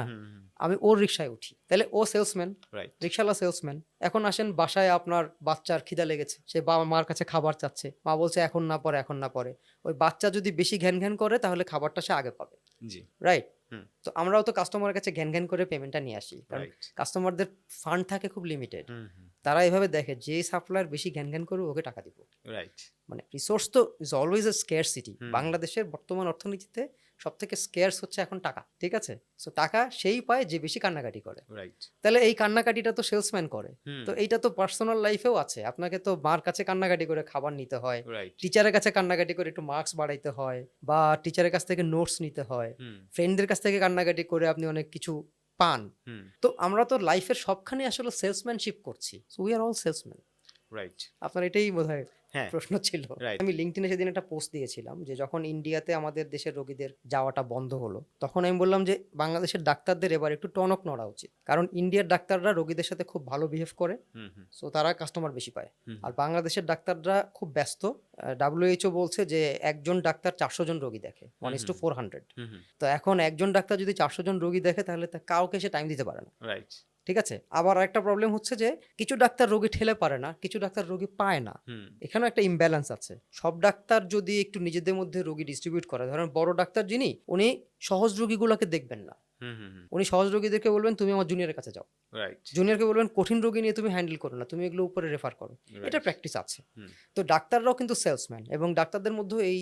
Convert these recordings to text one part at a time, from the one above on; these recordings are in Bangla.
না? আমি ওর রিক্সায় উঠি। তাহলে ও সেলসম্যান রিক্সাওয়ালা সেলসম্যান এখন আসেন বাসায় আপনার বাচ্চার খিদা লেগেছে। সে বাবা মার কাছে খাবার চাচ্ছে। মা বলছে এখন না পরে এখন না পরে। ওই বাচ্চা যদি বেশি ঘ্যান ঘ্যান করে তাহলে খাবারটা সে আগে পাবে। জি। রাইট তো আমরাও তো কাস্টমারের কাছে ঘ্যান ঘ্যান করে পেমেন্টটা নিয়ে আসি। কারণ কাস্টমারদের ফান্ড থাকে খুব লিমিটেড তারা এভাবে দেখে যে সাপ্লায়ার বেশি ঘ্যান ঘ্যান করবে ওকে টাকা দিব। রাইট মানে রিসোর্স তো is always a scarcity বাংলাদেশের বর্তমান অর্থনীতিতে সব থেকে স্কেয়ার্স হচ্ছে এখন টাকা ঠিক আছে? সো টাকা সেই পায় যে বেশি কান্নাকাটি করে। তাহলে এই কান্নাকাটিটা তো সেলসম্যান করে। তো এইটা তো পার্সোনাল লাইফেও আছে। আপনাকে তো মার কাছে কান্নাকাটি করে খাবার নিতে হয়। টিচারের কাছে কান্নাকাটি করে একটু মার্কস বাড়াইতে হয় বা টিচারের কাছ থেকে নোটস নিতে হয়। ফ্রেন্ডদের কাছ থেকে কান্নাকাটি করে আপনি অনেক কিছু পান। তো আমরা তো লাইফের সবখানে আসলে সেলসম্যানশিপ করছি। We are all salesman right আপনার এটাই বোধহয় হ্যাঁ। প্রশ্ন ছিল। আমি লিঙ্কডিনে সেদিন একটা পোস্ট দিয়েছিলাম যে যখন ইন্ডিয়াতে আমাদের দেশের রোগীদের যাওয়াটা বন্ধ হলো তখন আমি বললাম যে বাংলাদেশের ডাক্তারদের এবার একটু টনক নড়া উচিত। কারণ ইন্ডিয়ার ডাক্তাররা রোগীদের সাথে খুব ভালো বিহেভ করে সো তারা কাস্টমার বেশি পায়। আর বাংলাদেশের ডাক্তাররা খুব ব্যস্ত। ডাব্লিউএইচও বলছে যে একজন ডাক্তার চারশো জন রোগী দেখে one is to four hundred তো এখন একজন ডাক্তার যদি চারশো জন রোগী দেখে তাহলে তা কাউকে সে টাইম দিতে পারে না। রাইট ঠিক আছে? আবার একটা প্রবলেম হচ্ছে যে কিছু ডাক্তার রোগী ঠেলে পারে না কিছু ডাক্তার রোগী পায় না। এখানেও একটা ইমব্যালেন্স আছে। সব ডাক্তার যদি একটু নিজেদের মধ্যে রোগী ডিস্ট্রিবিউট করে ধরেন বড় ডাক্তার যিনি উনি সহজ রোগীগুলোকে দেখবেন না। উনি সহজ রোগীদেরকে বলবেন তুমি আমার জুনিয়রের কাছে যাও। জুনিয়রকে বলবেন কঠিন রোগী নিয়ে তুমি হ্যান্ডেল করো না তুমি এগুলো উপরে রেফার করো। এটা প্র্যাকটিস আছে। তো ডাক্তাররাও কিন্তু সেলসম্যান এবং ডাক্তারদের মধ্যেও এই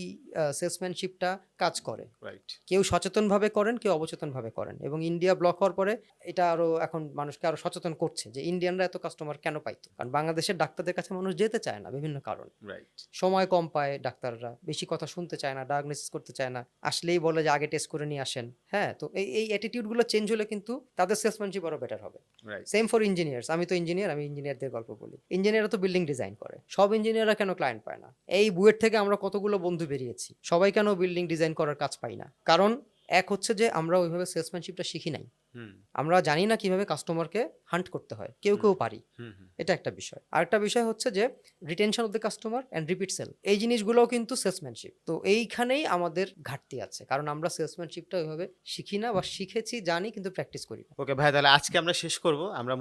সেলসম্যানশিপটা কাজ করে। কেউ সচেতনভাবে করেন কেউ অবচেতনভাবে করেন এবং ইন্ডিয়া ব্লক হওয়ার পরে এটা আরও এখন মানুষকে আরও সচেতন করছে যে ইন্ডিয়ানরা এত কাস্টমার কেন পাইতো? কারণ বাংলাদেশের ডাক্তারদের কাছে মানুষ যেতে চায় না বিভিন্ন কারণ। সময় কম পায় ডাক্তাররা বেশি কথা শুনতে চায় না ডায়াগনোসিস করতে চায় না আসলেই বলে যে আগে টেস্ট করে নিয়ে আসেন। হ্যাঁ তো এই এই অ্যাটিটিউডগুলো চেঞ্জ হলে কিন্তু তাদের সেলসম্যানশিপ আরও বেটার হবে। সেম ফর ইঞ্জিনিয়ার্স আমি তো ইঞ্জিনিয়ার আমি ইঞ্জিনিয়ারদের গল্প বলি। ইঞ্জিনিয়াররা তো বিল্ডিং ডিজাইন করে। সব ইঞ্জিনিয়াররা কেন ক্লায়েন্ট পায় না? এই বুয়েট থেকে আমরা কতগুলো বন্ধু বেরিয়েছি সবাই কেন বিল্ডিং ডিজাইন করার কাজ পাই না? কারণ এক হচ্ছে যে আমরা ওইভাবে সেলসম্যানশিপটা শিখি নাই। আমরা জানি না কীভাবে কাস্টমারকে হান্ট করতে হয়। কেউ কেউ পারি। এটা একটা বিষয়। আরেকটা বিষয় হচ্ছে যে retention of the customer and repeat sale এই জিনিসগুলোও কিন্তু সেলসম্যানশিপ তো এইখানেই আমাদের ঘাটতি আছে। কারণ আমরা সেলসম্যানশিপটা ওইভাবে শিখি না বা শিখেছি জানি কিন্তু প্র্যাকটিস করি না। ওকে ভাই তাহলে আজকে আমরা শেষ করব। আমরা